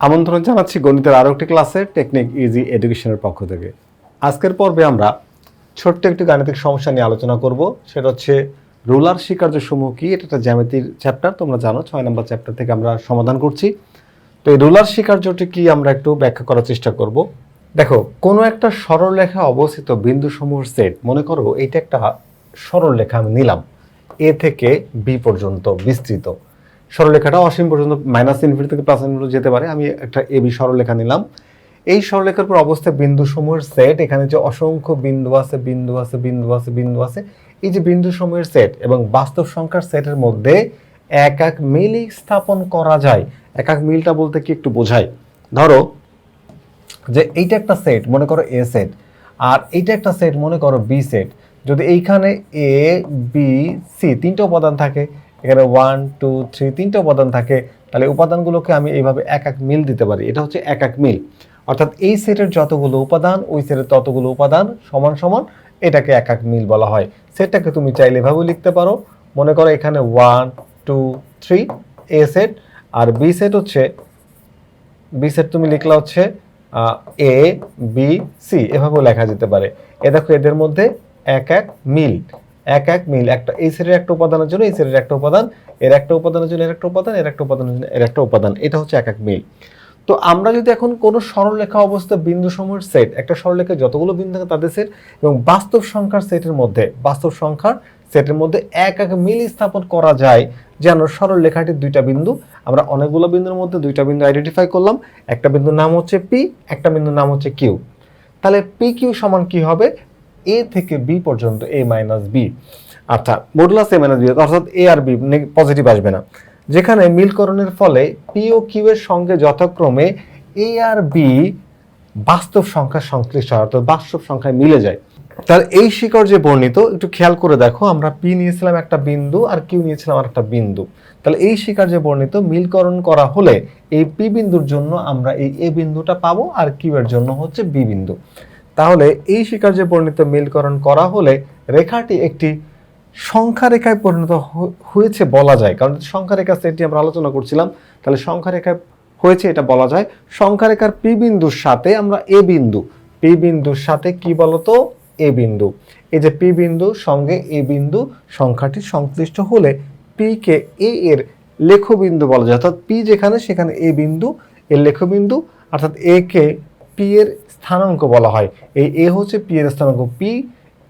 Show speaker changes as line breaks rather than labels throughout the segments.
আমন্ত্রণ জানাচ্ছি গণিতের আরও একটি ক্লাসে টেকনিক ইজি এডুকেশনের পক্ষ থেকে। আজকের পর্বে আমরা ছোট্ট একটি গাণিতিক সমস্যা নিয়ে আলোচনা করব। সেটা হচ্ছে রুলার স্বীকার্য সমূহ কি? এটা একটা জ্যামিতির চ্যাপ্টার তোমরা জানো, ছয় নম্বর চ্যাপ্টার থেকে আমরা সমাধান করছি। তো এই রুলার স্বীকার্যটি কি আমরা একটু ব্যাখ্যা করার চেষ্টা করব। দেখো, কোনো একটা সরলরেখা অবস্থিত বিন্দু সমূহের সেট মনে করো, এইটা একটা সরলরেখা আমি নিলাম, এ থেকে বি পর্যন্ত বিস্তৃত। সরলরেখাটা অসীম পর্যন্ত মাইনাস ইনফিনিটি থেকে প্লাস ইনফিনিটি যেতে পারে। আমি একটা এ বি সরলরেখা নিলাম। এই সরলরেখার পর অবস্থায় বিন্দু সমূহের সেট এখানে যে অসংখ্য বিন্দু আছে বিন্দু আছে বিন্দু আছে বিন্দু আছে, এই যে বিন্দু সমূহের সেট এবং বাস্তব সংখ্যার সেটের মধ্যে এক এক মিলই স্থাপন করা যায়। এক এক মিলটা বলতে কি একটু বোঝায়? ধরো যে এইটা একটা সেট মনে করো এ সেট আর এইটা একটা সেট মনে করো বি সেট যদি এইখানে এ বি সি তিনটে উপাদান থাকে এখানে ওয়ান টু থ্রি তিনটে উপাদান থাকে। তাহলে উপাদানগুলোকে আমি এইভাবে এক এক মিল দিতে পারি। এটা হচ্ছে এক এক মিল। অর্থাৎ এই সেটের যতগুলো উপাদান, ওই সেটের ততগুলো উপাদান সমান সমান এটাকে এক এক মিল বলা হয়। সেটটাকে তুমি চাইলে এভাবেও লিখতে পারো। মনে করো এখানে one two three A set R B set হচ্ছে বি সেট তুমি লিখলা হচ্ছে এ বি সি এভাবেও লেখা যেতে পারে। এ দেখো এদের মধ্যে এক এক মিল। এক এক মিল, একটা এই সেটের একটা উপাদানের জন্য, এই সেটের একটা উপাদান, এর একটা উপাদানের জন্য, এর একটা উপাদান, এর একটা উপাদানের জন্য, এর একটা উপাদান। এটা হচ্ছে এক এক মিল। তো আমরা যদি এখন কোনো সরলরেখা অবস্থা বিন্দু সমূহের সেট, একটা সরলরেখায় যতগুলো বিন্দু থাকে তাদের সেট, এবং বাস্তব সংখ্যার সেটের মধ্যে, বাস্তব সংখ্যার সেটের মধ্যে এক এক মিল স্থাপন করা যায়, যেন সরল রেখাটির দুইটা বিন্দু, আমরা অনেকগুলো বিন্দুর মধ্যে দুইটা বিন্দু আইডেন্টিফাই করলাম, একটা বিন্দুর নাম হচ্ছে পি একটা বিন্দুর নাম হচ্ছে কিউ তাহলে পি কিউ সমান কি হবে? এ থেকে বি পর্যন্ত এ মাইনাস বি। অর্থাৎ মডুলাস এ মাইনাস বি, অর্থাৎ এ আর বি পজিটিভ আসবে না। যেখানে মিলকরণের ফলে পি ও কিউ এর সঙ্গে যথাক্রমে এ আর বি বাস্তব সংখ্যা সংশ্লিষ্ট হয়, অর্থাৎ বাস্তব সংখ্যায় মিলে যায়। তার এই শিকড় যে বর্ণিত, একটু খেয়াল করে দেখো, আমরা পি নিয়েছিলাম একটা বিন্দু আর কিউ নিয়েছিলাম আর একটা বিন্দু। তাহলে এই শিকার যে বর্ণিত, মিলকরণ করা হলে এই পি বিন্দুর জন্য আমরা এই এ বিন্দুটা পাবো আর কিউ এর জন্য হচ্ছে বি বিন্দু। তাহলে এই শিকার যে বর্ণিত মিলকরণ করা হলে রেখাটি একটি সংখ্যা রেখায় পরিণত হয়েছে বলা যায়। কারণ সংখ্যা রেখা সেটটি আমরা আলোচনা করছিলাম, তাহলে সংখ্যা রেখায় হয়েছে, এটা বলা যায়। সংখ্যা রেখার পি বিন্দুর সাথে আমরা এ বিন্দু, পি বিন্দুর সাথে কি বলতো? এ বিন্দু। এই যে পি বিন্দু সঙ্গে এ বিন্দু সংখ্যাটি সংশ্লিষ্ট হলে পি কে এ এর লেখবিন্দু বলা যায়। অর্থাৎ পি যেখানে, সেখানে এ বিন্দু এর লেখবিন্দু, অর্থাৎ এ কে পি এর স্থানাঙ্ক বলা হয়। এই এ হচ্ছে পি এর স্থানাঙ্ক। পি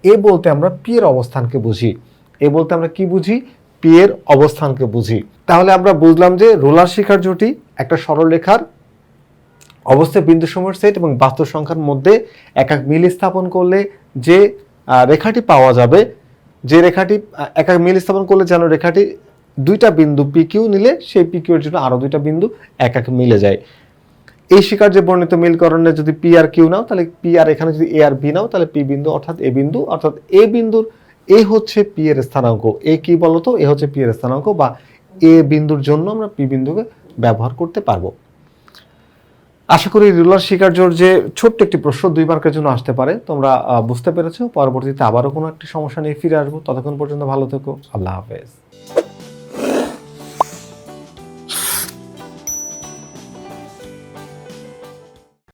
এ বলতে আমরা পি এর অবস্থানকে বুঝি। এ বলতে আমরা কি বুঝি? পি এর অবস্থানকে বুঝি। তাহলে আমরা বুঝলাম যে রোলার শিখার জুটি একটা সরল রেখার অবস্থায় বিন্দু সমূহের সেট এবং বাস্তব সংখ্যার মধ্যে এক এক মিল স্থাপন করলে যে রেখাটি পাওয়া যাবে, যে রেখাটি এক এক মিল স্থাপন করলে যেন রেখাটি দুইটা বিন্দু পি কিউ নিলে সেই পি কিউ এর জন্য আরও দুইটা বিন্দু এক এক মিলে যায়। এই শিকার যে বর্ণিত মিলকরণে যদি পি আর কিউ নাও, তাহলে পি আর এখানে যদি এ আর বি নাও, তাহলে পি বিন্দু অর্থাৎ এ বিন্দু, অর্থাৎ এ বিন্দুর এ হচ্ছে পি এর স্থানাঙ্ক। এ কি বলতো? এ হচ্ছে পি এর স্থানাঙ্ক বা এ বিন্দুর জন্য আমরা পি বিন্দুকে ব্যবহার করতে পারব। আশা করি রুলার শিকার্যর যে ছোট্ট একটি প্রশ্ন দুই মার্কের জন্য আসতে পারে। তোমরা বুঝতে পেরেছ। পরবর্তীতে আবারও কোনো একটি সমস্যা নিয়ে ফিরে আসব। ততক্ষণ পর্যন্ত ভালো থেকো। আল্লাহ হাফেজ।